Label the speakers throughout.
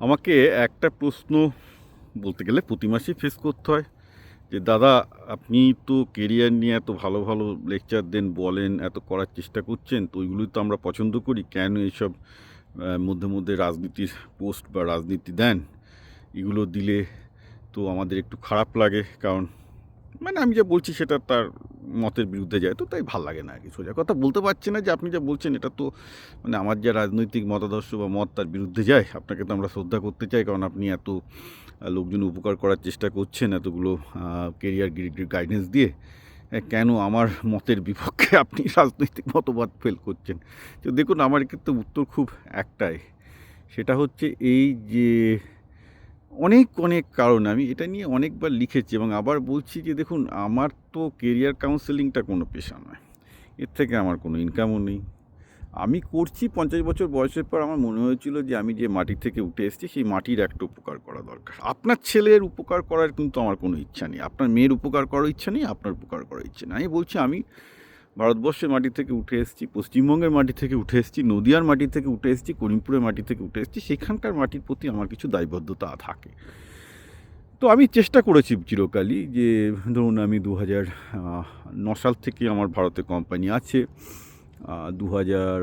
Speaker 1: আমাকে একটা প্রশ্ন বলতে গেলে প্রতি মাসেই ফেস করতে হয় যে, দাদা, আপনি তো কেরিয়ার নিয়ে এত ভালো ভালো লেকচার দেন, বলেন, এত করার চেষ্টা করছেন, তো ওইগুলোই তো আমরা পছন্দ করি। কেন এইসব মধ্যে মধ্যে রাজনীতির পোস্ট বা রাজনীতি দেন? এগুলো দিলে তো আমাদের একটু খারাপ লাগে। কারণ মানে আমি যা বলছি সেটা তার মতের বিরুদ্ধে যায়, তো তাই ভালো লাগে না আর কি সোজা। কথা বলতে পারছি না যে আপনি যা বলছেন এটা তো মানে আমার যা রাজনৈতিক মতাদর্শ বা মত তার বিরুদ্ধে যায়, আপনাকে তো আমরা শ্রদ্ধা করতে চাই, কারণ আপনি এত লোকজন উপকার করার চেষ্টা করছেন এতগুলো কেরিয়ার গাইডেন্স দিয়ে কেন আমার মতের বিপক্ষে আপনি রাজনৈতিক মতবাদ ফেল করছেন? তো দেখুন, আমার ক্ষেত্রে উত্তর খুব একটাই। সেটা হচ্ছে এই যে অনেক অনেক কারণ। আমি এটা নিয়ে অনেকবার লিখেছি এবং আবার বলছি যে, দেখুন, আমার তো কেরিয়ার কাউন্সেলিংটা কোনো পেশা নয়। এর থেকে আমার কোনো ইনকামও নেই। আমি করছি পঞ্চাশ বছর বয়সের পর আমার মনে হয়েছিল যে, আমি যে মাটি থেকে উঠে এসেছি, সেই মাটির একটা উপকার করা দরকার। আপনার ছেলের উপকার করার কিন্তু আমার কোনো ইচ্ছা নেই। আপনার মেয়ের উপকার করার ইচ্ছা নেই, আপনার উপকার করার ইচ্ছা নেই। আমি বলছি, আমি ভারতবর্ষের মাটি থেকে উঠে এসেছি, পশ্চিমবঙ্গের মাটি থেকে উঠে এসেছি, নদিয়ার মাটি থেকে উঠে এসেছি, করিমপুরের মাটি থেকে উঠে এসেছি, সেখানকার মাটির প্রতি আমার কিছু দায়বদ্ধতা থাকে। তো আমি চেষ্টা করেছি চিরকালই যে, ধরুন আমি দু হাজার ন সাল থেকে আমার ভারতে কোম্পানি আছে দু হাজার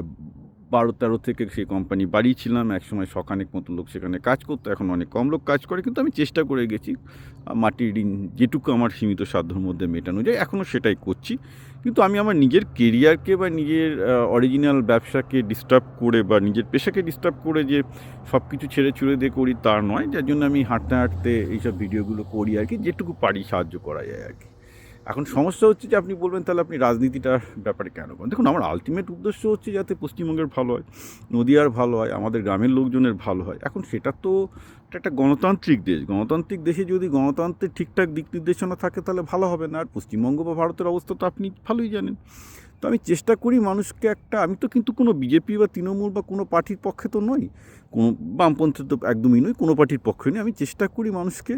Speaker 1: বারো তেরো থেকে সেই কোম্পানি বাড়িয়েছিলাম। একসময় শখানেক মতো লোক সেখানে কাজ করতো, এখন অনেক কম লোক কাজ করে, কিন্তু আমি চেষ্টা করে গেছি মাটির ঋণ যেটুকু আমার সীমিত সাধ্যর মধ্যে মেটানো যায়, এখনও সেটাই করছি। কিন্তু আমি আমার নিজের কেরিয়ারকে বা নিজের অরিজিনাল ব্যবসাকে ডিস্টার্ব করে বা নিজের পেশাকে ডিস্টার্ব করে যে সব কিছু ছেড়ে ছুড়ে দিয়ে করি তার নয়, যার জন্য আমি হাঁটতে হাঁটতে এইসব ভিডিওগুলো করি আর কি, যেটুকু পারি সাহায্য করা যায় আর কি। এখন সমস্যা হচ্ছে যে আপনি বলবেন, তাহলে আপনি রাজনীতিটার ব্যাপারে কেন করেন দেখুন, আমার আলটিমেট উদ্দেশ্য হচ্ছে যাতে পশ্চিমবঙ্গের ভালো হয়, নদিয়ার ভালো হয়, আমাদের গ্রামের লোকজনের ভালো হয়। এখন সেটা তো একটা গণতান্ত্রিক দেশ। গণতান্ত্রিক দেশে যদি গণতন্ত্রের ঠিকঠাক দিক নির্দেশনা থাকে, তাহলে ভালো হবে না। আর পশ্চিমবঙ্গ বা ভারতের অবস্থা তো আপনি ভালোই জানেন। তো আমি চেষ্টা করি মানুষকে একটা, আমি তো কিন্তু কোনো বিজেপি বা তৃণমূল বা কোনো পার্টির পক্ষে তো নই। কোনো বামপন্থী তো একদমই নই, কোনো পার্টির পক্ষে নই। আমি চেষ্টা করি মানুষকে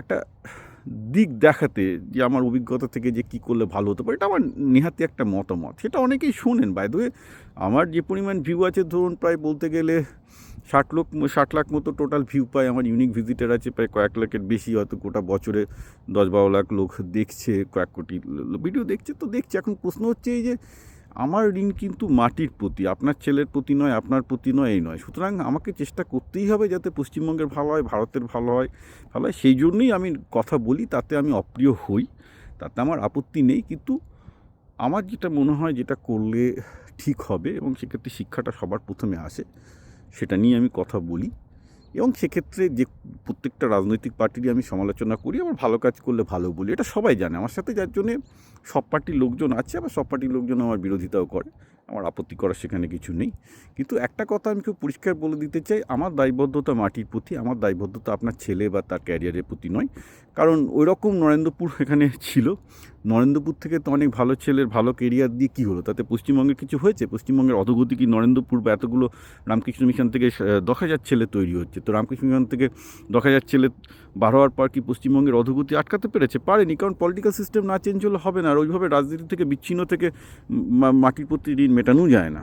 Speaker 1: একটা দিক দেখাতে যে আমার অভিজ্ঞতা থেকে যে কী করলে ভালো হতে পারে এটা আমার নেহাতি একটা মতামত। সেটা অনেকেই শোনেন বাই দ্য আমার যে পরিমাণ ভিউ আছে, ধরুন প্রায় বলতে গেলে ষাট লোক, ষাট লাখ মতো টোটাল ভিউ পায়, আমার ইউনিক ভিজিটার আছে, প্রায় কয়েক লাখের বেশি, হয়তো গোটা বছরে দশ বারো লাখ লোক দেখছে, কয়েক কোটি ভিডিও দেখছে, তো দেখছে। এখন প্রশ্ন হচ্ছে এই যে আমার ঋণ কিন্তু মাটির প্রতি, আপনার ছেলের প্রতি নয়, আপনার প্রতি নয়, এই নয়। সুতরাং আমাকে চেষ্টা করতেই হবে যাতে পশ্চিমবঙ্গের ভালো হয়, ভারতের ভালো হয় ভালো হয়। সেই জন্যই আমি কথা বলি, তাতে আমি অপ্রিয় হই, তাতে আমার আপত্তি নেই। কিন্তু আমার যেটা মনে হয় যেটা করলে ঠিক হবে এবং সেক্ষেত্রে শিক্ষাটা সবার প্রথমে আসে, সেটা নিয়ে আমি কথা বলি। এবং সেক্ষেত্রে যে প্রত্যেকটা রাজনৈতিক পার্টিরই আমি সমালোচনা করি আমার ভালো কাজ করলে ভালো বলি, এটা সবাই জানে। আমার সাথে যার জন্যে সব পার্টির লোকজন আছে, আবার সব পার্টির লোকজন আমার বিরোধিতাও করে। আমার আপত্তি করার সেখানে কিছু নেই। কিন্তু একটা কথা আমি খুব পরিষ্কার বলে দিতে চাই, আমার দায়বদ্ধতা মাটির প্রতি, আমার দায়বদ্ধতা আপনার ছেলে বা তার ক্যারিয়ারের প্রতি নয়। কারণ ওই রকম নরেন্দ্রপুর এখানে ছিল, নরেন্দ্রপুর থেকে তো অনেক ভালো ছেলের ভালো কেরিয়ার দিয়ে কী হলো? তাতে পশ্চিমবঙ্গের কিছু হয়েছে? পশ্চিমবঙ্গের অধগতি কি নরেন্দ্রপুর বা এতগুলো রামকৃষ্ণ মিশন থেকে দশ হাজার ছেলে তৈরি হচ্ছে? তো রামকৃষ্ণ মিশন থেকে দশ হাজার ছেলে বার হওয়ার পর কি পশ্চিমবঙ্গের অধগতি আটকাতে পেরেছে? পারেনি, কারণ পলিটিক্যাল সিস্টেম না চেঞ্জ হলে হবে না। আর ওইভাবে রাজনীতি থেকে, বিচ্ছিন্ন থেকে মাটির প্রতি ঋণ মেটানো যায় না।